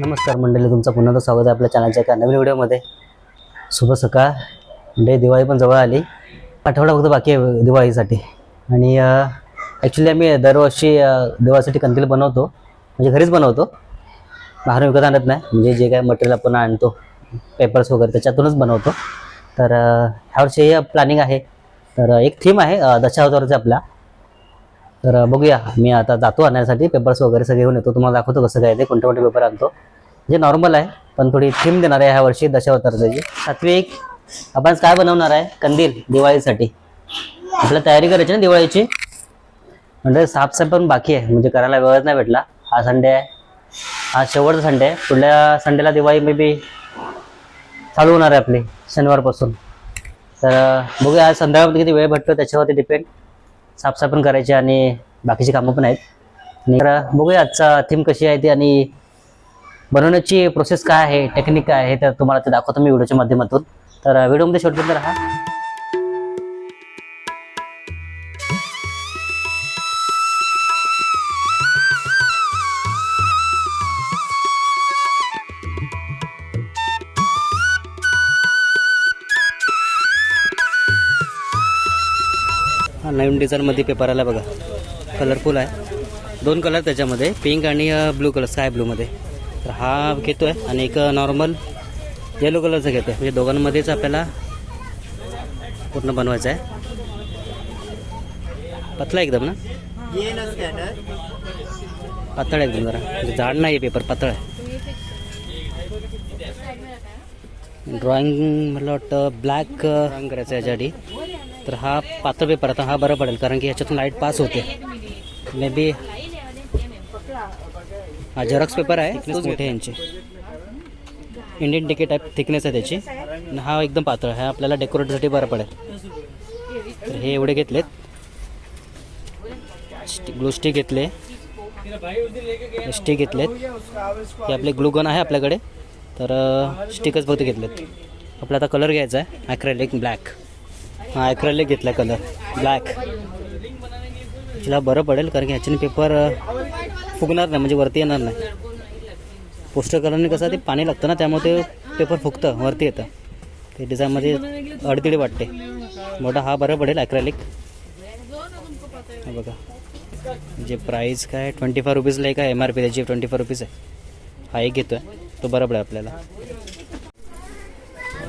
नमस्कार मंडळी तुमचं पुन्हा एकदा स्वागत आहे आपल्या चॅनलच्या एका नवीन व्हिडिओमध्ये. शुभ सकाळ. म्हणजे दिवाळी पण जवळ आली. आठवडा फक्त बाकी आहे दिवाळीसाठी. आणि ॲक्च्युली आम्ही दरवर्षी दिवाळीसाठी कंदील बनवतो. म्हणजे घरीच बनवतो. बाहेरून विकत आणत नाही. म्हणजे जे काय मटेरियल आपण आणतो पेपर्स वगैरे त्याच्यातूनच बनवतो. तर ह्यावर्षी प्लॅनिंग आहे. तर एक थीम आहे दशावतारचा आपला तर बघूया. मी आता जातो आणण्यासाठी. पेपर्स वगैरे सगळे घेऊन येतो. तुम्हाला दाखवतो कसं काय ते. कोणते कोणते पेपर आणतो. जे नॉर्मल आहे पण थोडी थीम देणार आहे ह्या वर्षी दशावताराची. सातवी एक आपण काय बनवणार आहे? कंदील दिवाळीसाठी. आपल्याला तयारी करायची ना दिवाळीची? म्हणजे साफसाफ पण बाकी आहे. म्हणजे करायला वेळच नाही भेटला. हा संडे आहे. हा शेवटचा संडे आहे. पुढल्या संडेला दिवाळी मे बी चालू होणार आहे आपली शनिवारपासून. तर बघूया. आज संध्याकाळमध्ये किती वेळ भेटतो त्याच्यावरती डिपेंड साफसाफ पण करायची आणि बाकीची कामं पण आहेत. आणि तर बघूया आजचा थीम कशी आहे ती आणि बनवण्याची प्रोसेस काय आहे टेक्निक काय आहे तर तुम्हाला ते दाखवतो मी व्हिडिओच्या माध्यमातून. तर व्हिडिओमध्ये शेवटपर्यंत राहा. हा नवीन डिझाईनमध्ये पेपर आला बघा. कलरफुल आहे. दोन कलर त्याच्यामध्ये. पिंक आणि ब्लू कलर स्काय ब्लूमध्ये तर हा घेतो आहे आणि एक नॉर्मल येलो कलरचा घेतो आहे म्हणजे दोघांमध्येच आपल्याला पूर्ण बनवायचं आहे. पतला एकदम ना? पातळ एकदम जरा. म्हणजे जाड नाही आहे पेपर पातळ आहे. ड्रॉइंग मला वाटतं ब्लॅक ड्रॉइंग करायचं याच्यासाठी तर हा पातळ पेपर आता हा बरं पडेल कारण की ह्याच्यातून लाइट पास होते. मे बी हा झेरॉक्स पेपर आहे थिकनेस मोठे यांचे. इंडियन टिकेट टाईप थिकनेस आहे त्याची. हा एकदम पातळ आहे हा आपल्याला डेकोरेटसाठी बरं पडेल. तर हे एवढे घेतलेत. ग्लू स्टिक घेतले. स्टिक घेतलेत. हे आपले ग्लू गन आहे आपल्याकडे. तर स्टिकच फक्त घेतलेत. आपला आता कलर घ्यायचा आहे ॲक्रेलिक ब्लॅक हा ॲक्रेलिक घेतला कलर ब्लॅक तिला बरं पडेल कारण की ह्याच्याने पेपर फुगणार नाही म्हणजे वरती येणार नाही. पोस्टर कलरने कसं ते पाणी लागतं ना त्यामुळे ते पेपर फुगतं वरती येतं. ते डिझाईनमध्ये अडतिडी वाटते. मोठा हा बरं पडेल ॲक्रेलिक बघा. जे प्राईस काय ट्वेंटी फाय रुपीजला एक आहे एम आर पी त्याची ट्वेंटी फाय रुपीज आहे. हा एक घेतो आहे तो बरं पडेल आपल्याला.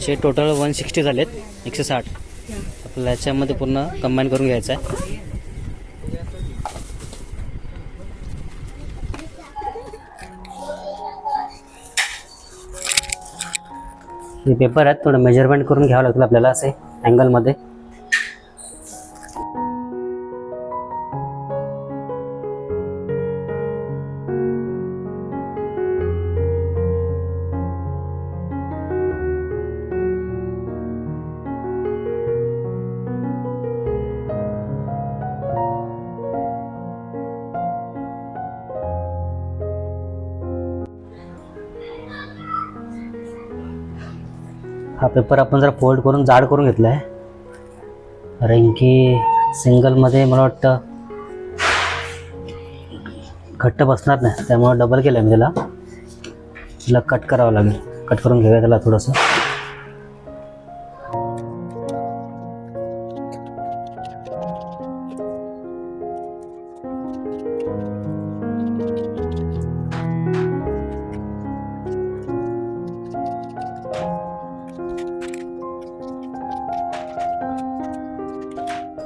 जे टोटल वन सिक्स्टी झालेत एकशे साठ. आपल्याला याच्यामध्ये पूर्ण कंबाईन करून घ्यायचं आहे. हे पेपर आहेत थोडं मेजरमेंट करून घ्यावं लागतं आपल्याला असे अँगलमध्ये हा पेपर आपण जरा फोल्ड करून जाड करून घेतला आहे कारण की सिंगलमध्ये मला वाटतं घट्ट बसणार नाही त्यामुळे डबल केलं आहे मी त्याला. त्याला कट करावं लागेल. कट करून घेऊया त्याला थोडंसं.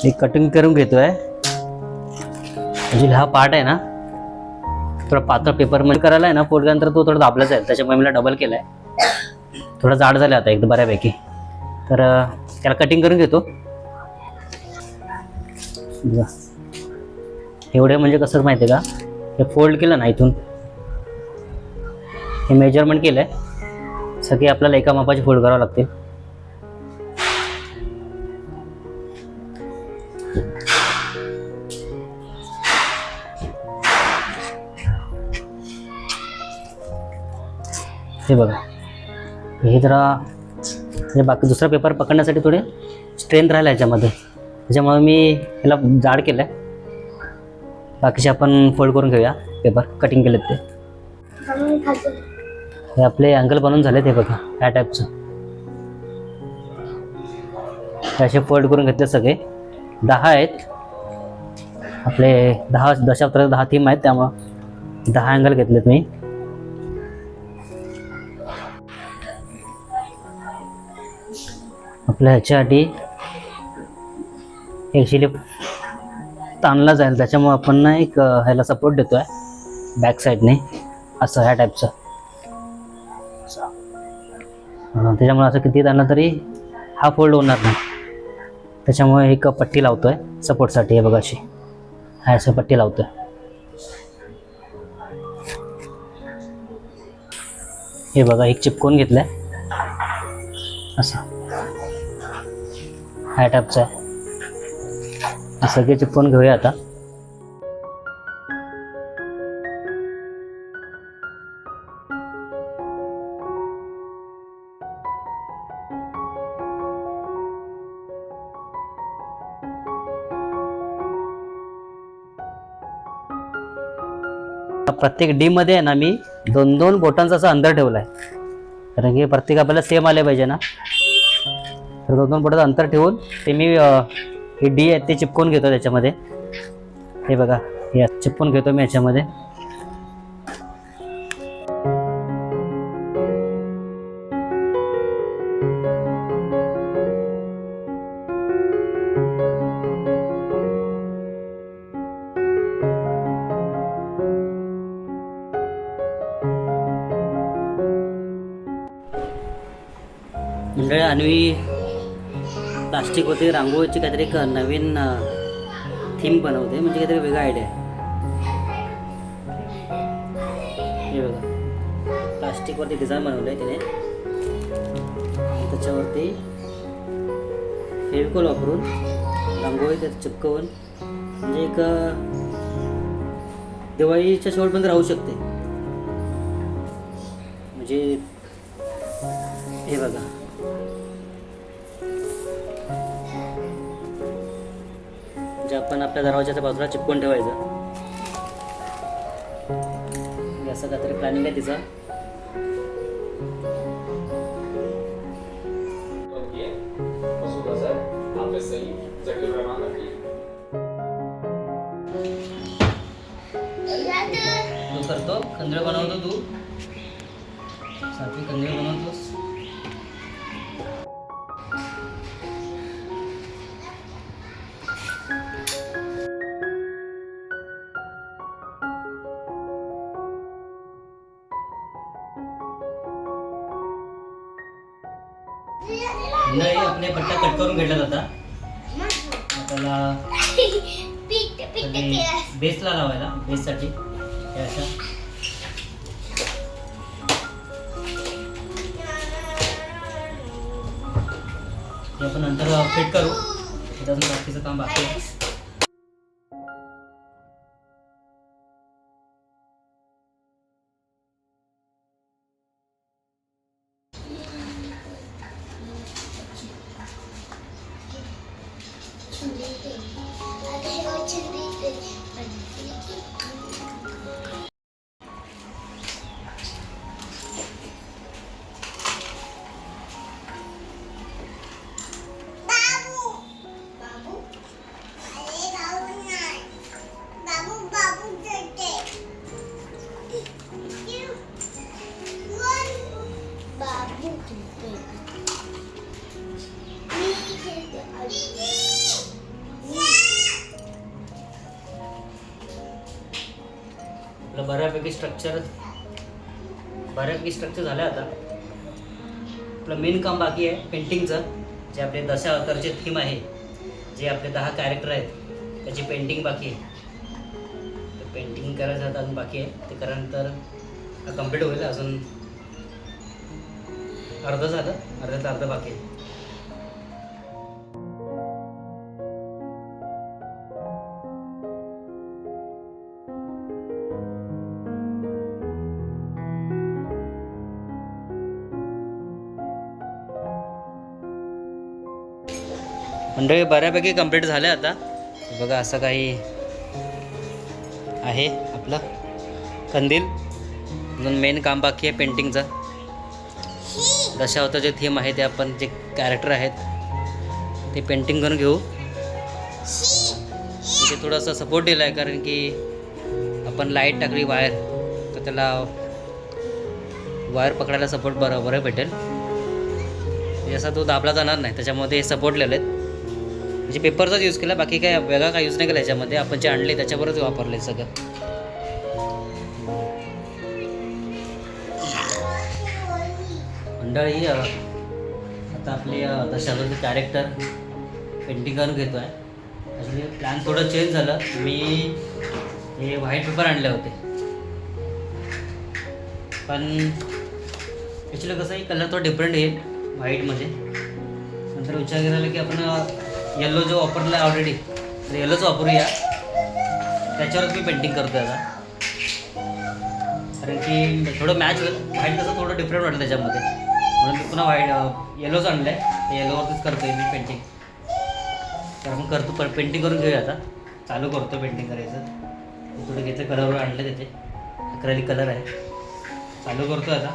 मी कटिंग करून घेतोय. म्हणजे हा पार्ट आहे ना थोडा पातळ पेपरमध्ये करायला आहे ना पोटल्यानंतर तो थोडा दाबला जाईल. त्याच्यामुळे मला डबल केलाय. थोडा जाड झाला आता एकदम बऱ्यापैकी. तर त्याला कटिंग करून घेतो. एवढे म्हणजे कसं माहिती आहे का? हे फोल्ड केलं ना इथून. हे मेजरमेंट केलं आहे सगळे आपल्याला एका मापाचे फोल्ड करावं लागतील. हे बघा. हे जरा म्हणजे बाकी दुसरा पेपर पकडण्यासाठी थोडे स्ट्रेंथ राहिला याच्यामध्ये. त्याच्यामुळे मी याला जाड केलं आहे बाकीचे आपण फोल्ड करून घेऊया पेपर कटिंग केलेत ते. हे आपले अँगल बनवून झाले ते बघा ह्या टाईपचं असे फोल्ड करून घेतले सगळे. दहा आहेत. आपले दहा दशावतार दहा थीम आहेत त्यामुळं दहा अँगल घेतलेत मी. आपल्या ह्याच्यासाठी ॲक्च्युली ताणला जाईल त्याच्यामुळे आपण ना एक ह्याला सपोर्ट देतो आहे बॅक साईडने असं ह्या टाईपचं त्याच्यामुळे असं किती ताणलं तरी हा फोल्ड होणार नाही. त्याच्यामुळे एक पट्टी लावतो आहे सपोर्टसाठी हे बघा अशी. हा असं पट्टी लावतो आहे हे बघा एक चिपकून घेतलं आहे असं. ह्या टाईपचं आहे. सगळे चिपकून घेऊया आता. प्रत्येक डीमध्ये आहे ना मी दोन दोन बोटांचा असं अंतर ठेवलं आहे कारण की प्रत्येक आपल्याला सेम आले पाहिजे ना. तर दोन दोन बोटाचं अंतर ठेवून ते मी हे डी आहे ते चिपकून घेतो त्याच्यामध्ये. हे बघा हे चिपकून घेतो मी याच्यामध्ये. म्हणजे अन्वी प्लास्टिक होते रांगोळीची काहीतरी एक नवीन थीम बनवते. म्हणजे काहीतरी वेगळा आयडिया हे बघा. प्लास्टिकवरती डिझाईन बनवलं आहे तिने त्याच्यावरती फेविकॉल वापरून रांगोळी त्यात चिपकवून म्हणजे एक दिवाळीच्या शेवटपर्यंत राहू शकते. जे आपण आपल्या दरवाजाच्या बाजूला चिपकून ठेवायचं. हे असं काहीतरी प्लॅनिंग आहे तिचं. तू करतो. कंदळ बनवतो तू. सारखी कंदळ बनवतोस. नाही आपले पट्ट्या कट करून घेतला जाता. आपल्याला कधी बेसला लावायला बेससाठी हे हे आपण नंतर फिट करू. त्याचं अजून बाकीचं काम बाकी आहे. बऱ्यापैकी स्ट्रक्चर बऱ्यापैकी स्ट्रक्चर झालं आता. आपलं मेन काम बाकी आहे पेंटिंगचं जे आपले दशा अवतारचे थीम आहे. जे आपले दहा कॅरेक्टर आहेत त्याची पेंटिंग बाकी आहे. तर पेंटिंग करायचं आता अजून बाकी आहे. ते करानंतर कंप्लीट होईल अजून. अर्धं झालं. अर्ध्यात अर्धं बाकी आहे. मंडळी बऱ्यापैकी कंप्लीट झाले आता. बघा असं काही आहे आपलं. कंदील. अजून मेन काम बाकी आहे पेंटिंगचं दशावतारचे थीम आहे ते आपण जे कॅरेक्टर आहेत ते पेंटिंग करून घेऊ. तिथे थोडंसं सपोर्ट दिला आहे कारण की आपण लाइट टाकली वायर तर त्याला वायर पकडायला सपोर्ट बरं बरं भेटेल. असा तो दाबला जाणार नाही त्याच्यामध्ये सपोर्ट लिहिले आहेत म्हणजे पेपरचाच यूज केला बाकी काय वेगळा काय यूज नाही केला याच्यामध्ये. आपण जे आणले त्याच्यावरच वापरले सगळं. मंडळी आता आपले अ, कॅरेक्टर पेंटिंग करून घेतो आहे ॲक्च्युली प्लॅन थोडं चेंज झालं. मी हे व्हाईट पेपर आणले होते. पण ॲक्च्युली कसं आहे कलर थोडा डिफरंट येईल व्हाईटमध्ये नंतर विचार केला की आपण येल्लो जो वापरला आहे ऑलरेडी तर येल्लोच वापरूया. त्याच्यावरच मी पेंटिंग करतो आता. कारण की थोडं मॅच होईल. व्हाईट कसं थोडं डिफरंट वाटलं त्याच्यामध्ये. म्हणून मी पुन्हा व्हाईट येलोच आणलं आहे येलोवरतीच करतो आहे मी पेंटिंग तर आपण करतो पण पेंटिंग करून घेऊया आता. चालू करतो पेंटिंग करायचं. थोडं घेतलं कलरवर आणलं त्याचे. अकराली कलर आहे. चालू करतो आता.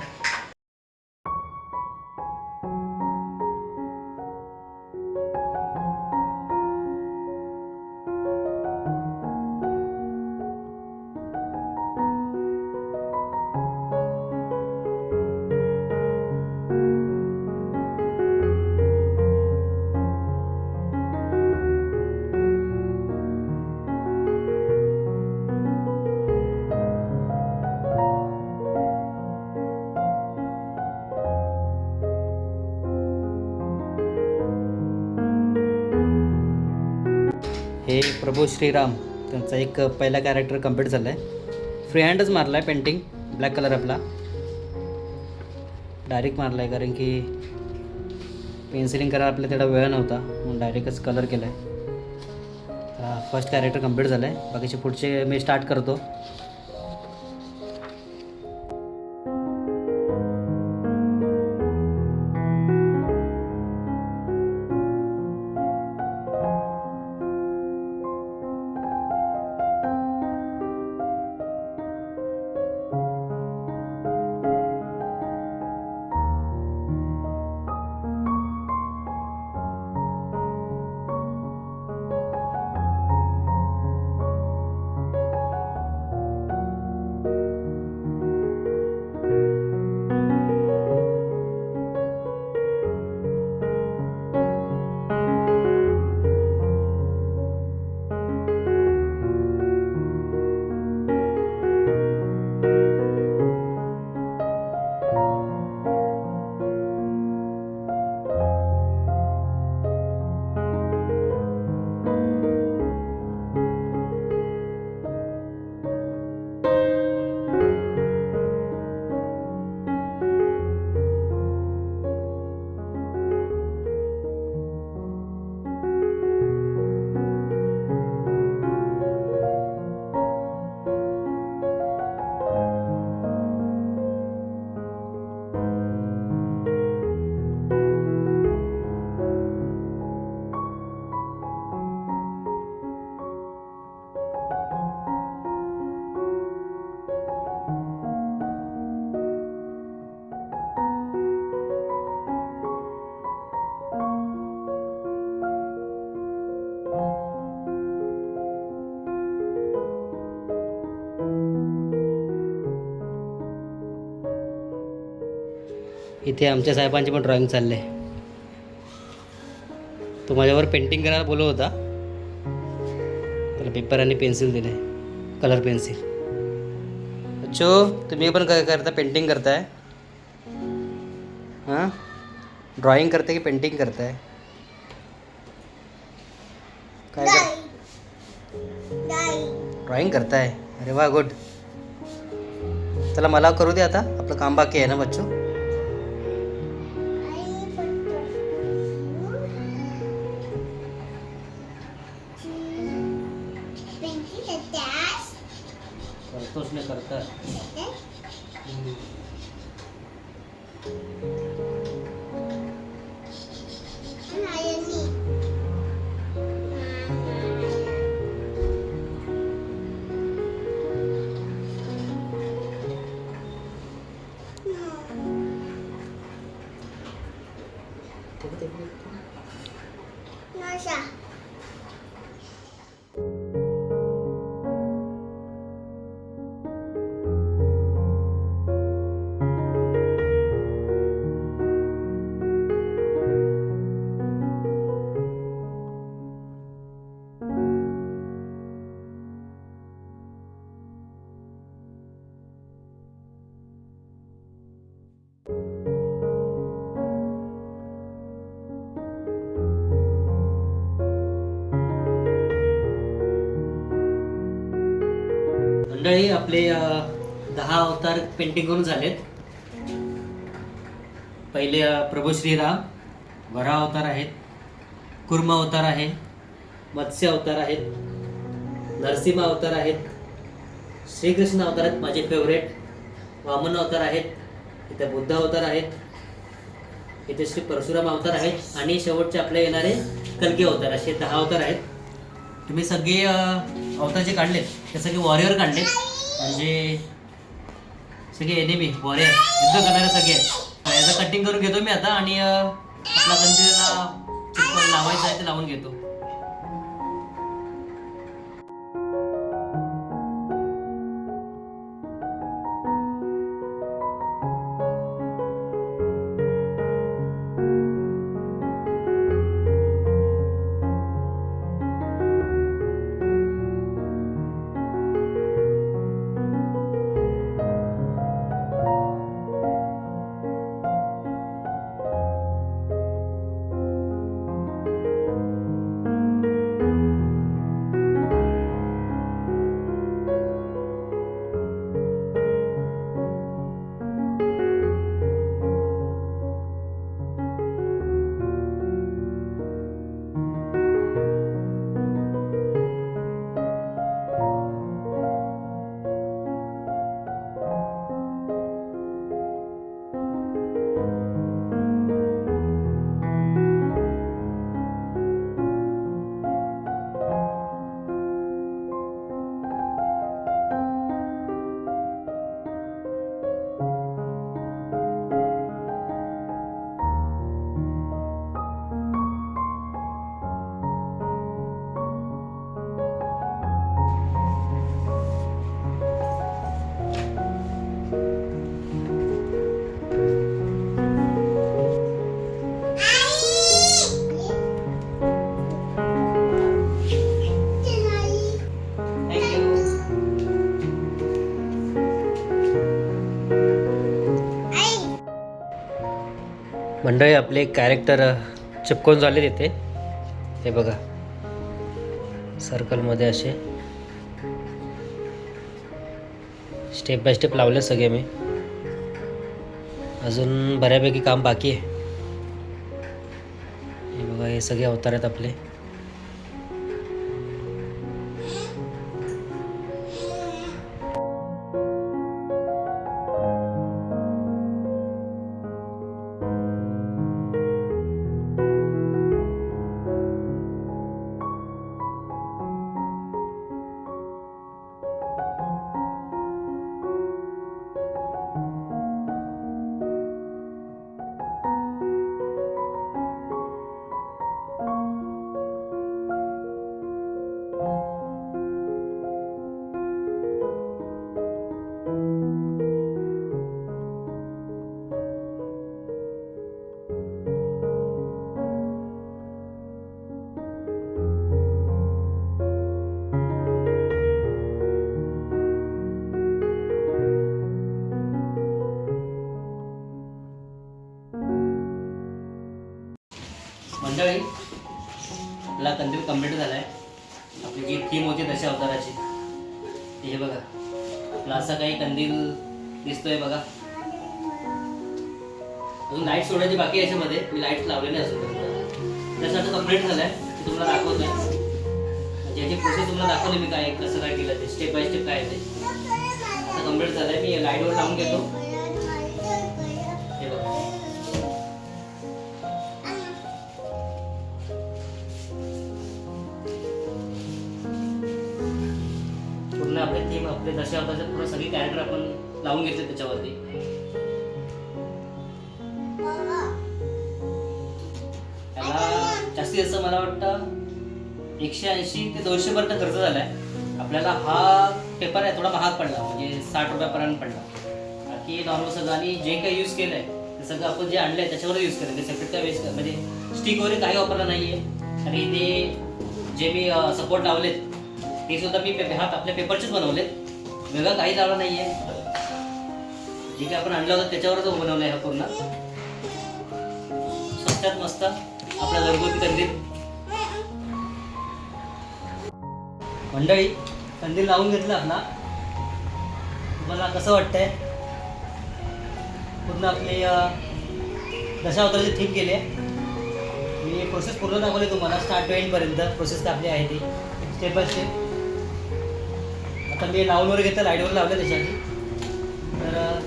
प्रभू श्रीराम त्यांचा एक पहिला कॅरेक्टर कंप्लीट झाला आहे फ्री हँडच मारला आहे पेंटिंग ब्लॅक कलर आपला. डायरेक्ट मारला आहे कारण की पेन्सिलिंग करायला आपल्याला तेवढा वेळ नव्हता म्हणून डायरेक्टच कलर केला आहे फर्स्ट कॅरेक्टर कंप्लीट झालं आहे बाकीचे पुढचे मी स्टार्ट करतो. इथे आमच्या साहेबांचे पण ड्रॉइंग चालले तो माझ्यावर पेंटिंग करायला बोलत होता. त्याला पेपर आणि पेन्सिल दिले. कलर पेन्सिल अच्छो तुम्ही पण काय करता? पेंटिंग करताय? हां? ड्रॉइंग करते की पेंटिंग करताय? काय कर ड्रॉइंग करताय? अरे वा गुड चला मला करू दे आता. आपलं काम बाकी आहे ना बच्चू? करतोच नाही करता मंडळी आपले दहा अवतार पेंटिंग करून झालेत. पहिले प्रभू श्रीराम वरा अवतार आहेत कुर्म अवतार आहे मत्स्य अवतार आहेत नरसिंह अवतार आहेत श्रीकृष्ण अवतार आहेत माझे फेवरेट वामन अवतार आहेत इथे बुद्ध अवतार आहेत इथे श्री परशुराम अवतार आहेत आणि शेवटचे आपले येणारे कलगी अवतार असे दहा अवतार आहेत. तुम्ही सगळे अवतार जे काढले ते सगळे वॉरियर काढले म्हणजे सगळे एनिमी वॉरियर युद्ध करणारे सगळे. याचं कटिंग करून घेतो मी आता आणि आपला कंटिन्यूला लावायचं आहे ते लावून घेतो. मंडळी आपले कॅरेक्टर चिपकून झाले तिथे हे बघा. सर्कलमध्ये असे. स्टेप बाय स्टेप लावले सगळे मी. अजून बऱ्यापैकी काम बाकी आहे. हे बघा हे सगळे अवतार आहेत आपले. आपला कंदील कंप्लीट झाला आहे आपली जी थीम होती दशा अवताराची. ती हे बघा. आपला असा काही कंदील दिसतोय बघा. अजून लाइट सोडायची बाकी याच्यामध्ये. मी लाइट लावलेले असतो तसं आता कंप्लीट झालं आहे ते तुम्हाला दाखवतोय. ज्याची याची प्रोसेस तुम्हाला दाखवली मी काय कसं काय केलं ते. स्टेप बाय स्टेप काय आहे ते. आता कंप्लीट झालं आहे मी लाईटवर लावून घेतो. लावून घेतले त्याच्यावरती. त्याला जास्तीत जास्त मला वाटतं एकशे ऐंशी ते दोनशे पर्यंत खर्च झालाय. आपल्याला हा पेपर आहे थोडा महाग पडला म्हणजे साठ रुपयापर्यंत पडला. बाकी नॉर्मल सगळं आणि जे काही यूज केलंय ते सगळं आपण जे आणलंय त्याच्यावर यूज केलं ते सेपरेट काय वेस्ट म्हणजे स्टिक वगैरे काही वापरला नाहीये. आणि ते जे मी सपोर्ट लावलेत ते सुद्धा मी पे- हात आपल्या पेपरचेच बनवलेत. वेगळं काही लावलं नाहीये. जे काही आपण आणलं होतं त्याच्यावरच बनवलंय हा पूर्ण. स्वस्तात मस्त आपला घरगुती कंदील. मंडळी कंदील लावून घेतला आपला तुम्हाला कसं वाटतंय? पूर्ण आपली दशावताराचे ठीक थीम केली आहे. मी प्रोसेस पूर्ण दाखवली तुम्हाला स्टार्ट टू एंडपर्यंत प्रोसेस काय आपली आहे ती. स्टेप बाय स्टेप आता मी लावूनवर घेतलं लाईटवर लावलं त्याच्यासाठी. तर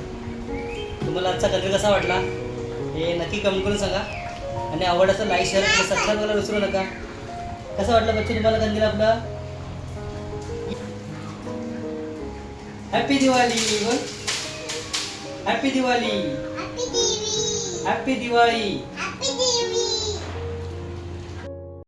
तुम्हाला आजचा कंटेंट कसा वाटला? हे नक्की कमेंट करून सांगा. आणि आवडायचं लाईक शेअर आणि सबस्क्राईब करायला विसरू नका. कसं वाटलं बच्चू तुम्हाला कंटेंट आपलं? हॅपी दिवाळी बोल. Happy Diwali happy Diwali